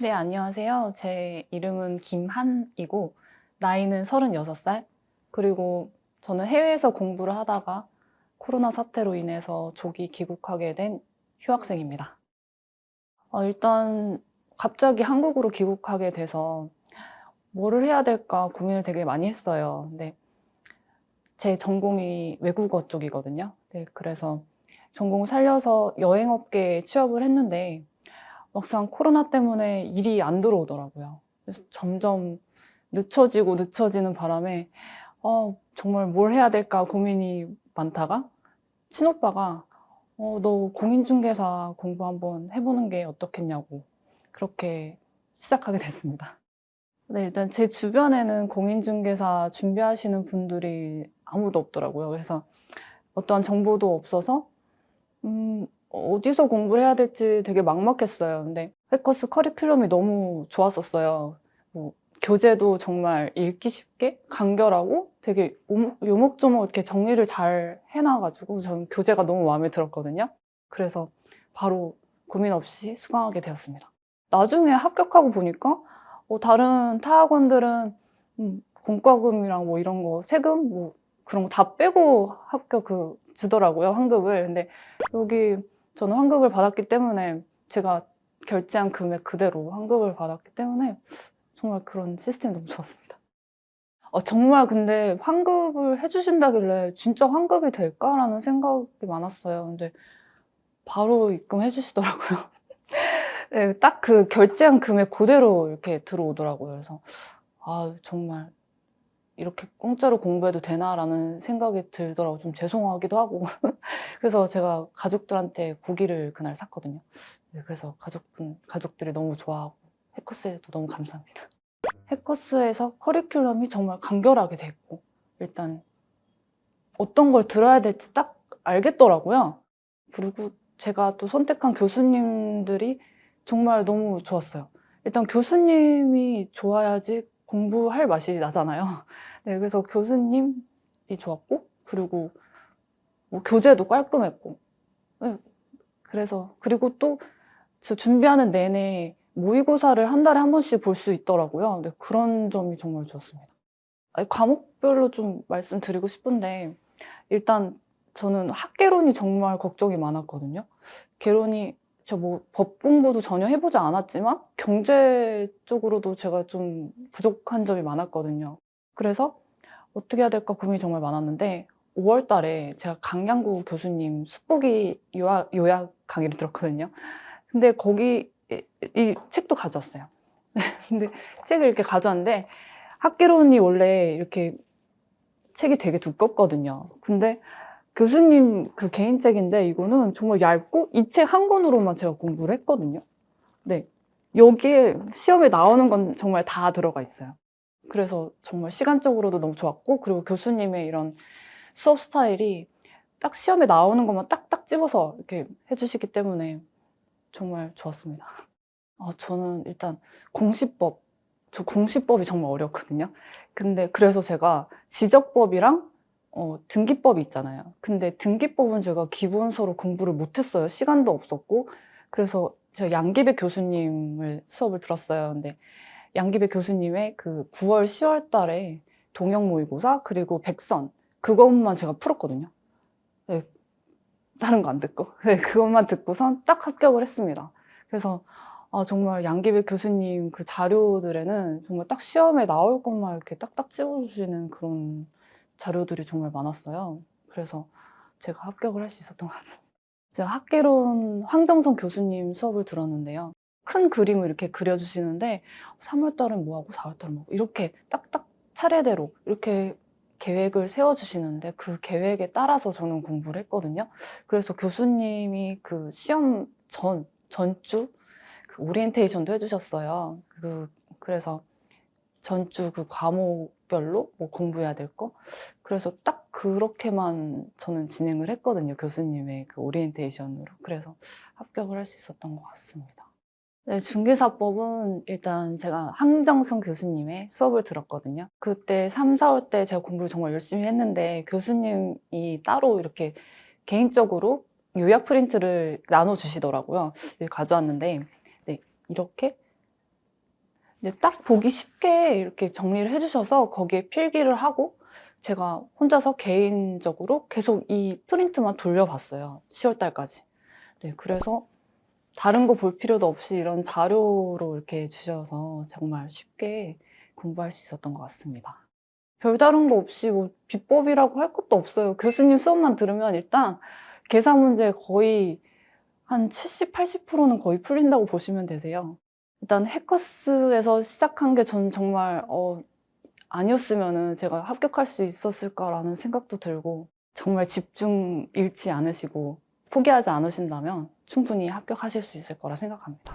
네, 안녕하세요. 제 이름은 김한이고, 나이는 36살. 그리고 저는 해외에서 공부를 하다가 코로나 사태로 인해서 조기 귀국하게 된 휴학생입니다. 어, 일단 갑자기 한국으로 귀국하게 돼서 뭐를 해야 될까 고민을 되게 많이 했어요. 근데 제 전공이 외국어 쪽이거든요. 네, 그래서 전공을 살려서 여행업계에 취업을 했는데 막상 코로나 때문에 일이 안 들어오더라고요. 그래서 점점 늦춰지고 늦춰지는 바람에 어, 정말 뭘 해야 될까 고민이 많다가 친오빠가 어, 너 공인중개사 공부 한번 해보는 게 어떻겠냐고 그렇게 시작하게 됐습니다. 네, 일단 제 주변에는 공인중개사 준비하시는 분들이 아무도 없더라고요. 그래서 어떠한 정보도 없어서 음, 어디서 공부를 해야 될지 되게 막막했어요. 근데 해커스 커리큘럼이 너무 좋았었어요. 뭐, 교재도 정말 읽기 쉽게 간결하고 되게 요목조목 이렇게 정리를 잘 해놔가지고 저는 교재가 너무 마음에 들었거든요. 그래서 바로 고민 없이 수강하게 되었습니다. 나중에 합격하고 보니까 어, 다른 타 학원들은 음, 공과금이랑 뭐 이런 거 세금 뭐 그런 거 다 빼고 합격 그 주더라고요 환급을. 근데 여기 저는 환급을 받았기 때문에 제가 결제한 금액 그대로 환급을 받았기 때문에 정말 그런 시스템이 너무 좋았습니다. 어, 정말 근데 환급을 해주신다길래 진짜 환급이 될까라는 생각이 많았어요. 근데 바로 입금해 주시더라고요. 네, 딱 그 결제한 금액 그대로 이렇게 들어오더라고요. 그래서 아 정말 이렇게 공짜로 공부해도 되나라는 생각이 들더라고요. 좀 죄송하기도 하고. 그래서 제가 가족들한테 고기를 그날 샀거든요. 네, 그래서 가족분, 가족들이 너무 좋아하고 해커스에도 너무 감사합니다. 해커스에서 커리큘럼이 정말 간결하게 됐고 일단 어떤 걸 들어야 될지 딱 알겠더라고요. 그리고 제가 또 선택한 교수님들이 정말 너무 좋았어요. 일단 교수님이 좋아야지 공부할 맛이 나잖아요. 네, 그래서 교수님이 좋았고, 그리고 뭐 교재도 깔끔했고, 네, 그래서, 그리고 또저 준비하는 내내 모의고사를 한 달에 한 번씩 볼 수 있더라고요. 네, 그런 점이 정말 좋았습니다. 아니, 과목별로 좀 말씀드리고 싶은데, 일단 저는 학개론이 정말 걱정이 많았거든요. 개론이 저 뭐 법 공부도 전혀 해보지 않았지만 경제 쪽으로도 제가 좀 부족한 점이 많았거든요. 그래서 어떻게 해야 될까 고민이 정말 많았는데 5월 달에 제가 강양구 교수님 숙보기 요약, 요약 강의를 들었거든요. 근데 거기 이, 이 책도 가져왔어요. 근데 책을 이렇게 가져왔는데 학개론이 원래 이렇게 책이 되게 두껍거든요. 근데 교수님 그 개인 책인데 이거는 정말 얇고 이 책 한 권으로만 제가 공부를 했거든요. 네. 여기에 시험에 나오는 건 정말 다 들어가 있어요. 그래서 정말 시간적으로도 너무 좋았고 그리고 교수님의 이런 수업 스타일이 딱 시험에 나오는 것만 딱딱 집어서 이렇게 해주시기 때문에 정말 좋았습니다. 아, 저는 일단 공시법, 저 공시법이 정말 어렵거든요. 근데 그래서 제가 지적법이랑 어, 등기법이 있잖아요. 근데 등기법은 제가 기본서로 공부를 못했어요. 시간도 없었고. 그래서 제가 양기백 교수님을 수업을 들었어요. 근데 양기백 교수님의 그 9월, 10월 달에 동영 모의고사 그리고 백선 그것만 제가 풀었거든요. 네, 다른 거 안 듣고. 네, 그것만 듣고선 딱 합격을 했습니다. 그래서 아, 정말 양기백 교수님 그 자료들에는 정말 딱 시험에 나올 것만 이렇게 딱딱 집어주시는 그런 자료들이 정말 많았어요. 그래서 제가 합격을 할 수 있었던 것 같아요. 제가 학개론 황정성 교수님 수업을 들었는데요. 큰 그림을 이렇게 그려주시는데 3월달은 뭐하고 4월달은 뭐하고 이렇게 딱딱 차례대로 이렇게 계획을 세워주시는데 그 계획에 따라서 저는 공부를 했거든요. 그래서 교수님이 그 시험 전, 전주 그 오리엔테이션도 해주셨어요. 그, 그래서 전주 그 과목별로 뭐 공부해야 될 거. 그래서 딱 그렇게만 저는 진행을 했거든요. 교수님의 그 오리엔테이션으로. 그래서 합격을 할 수 있었던 것 같습니다. 네, 중개사법은 일단 제가 항정성 교수님의 수업을 들었거든요. 그때 3, 4월 때 제가 공부를 정말 열심히 했는데 교수님이 따로 이렇게 개인적으로 요약 프린트를 나눠주시더라고요. 가져왔는데 네, 이렇게 이제 딱 보기 쉽게 이렇게 정리를 해주셔서 거기에 필기를 하고 제가 혼자서 개인적으로 계속 이 프린트만 돌려봤어요. 10월 달까지. 네, 그래서 다른 거 볼 필요도 없이 이런 자료로 이렇게 주셔서 정말 쉽게 공부할 수 있었던 것 같습니다. 별다른 거 없이 뭐 비법이라고 할 것도 없어요. 교수님 수업만 들으면 일단 계산 문제 거의 한 70, 80%는 거의 풀린다고 보시면 되세요. 일단 해커스에서 시작한 게 저는 정말 어, 아니었으면은 제가 합격할 수 있었을까라는 생각도 들고 정말 집중 잃지 않으시고 포기하지 않으신다면 충분히 합격하실 수 있을 거라 생각합니다.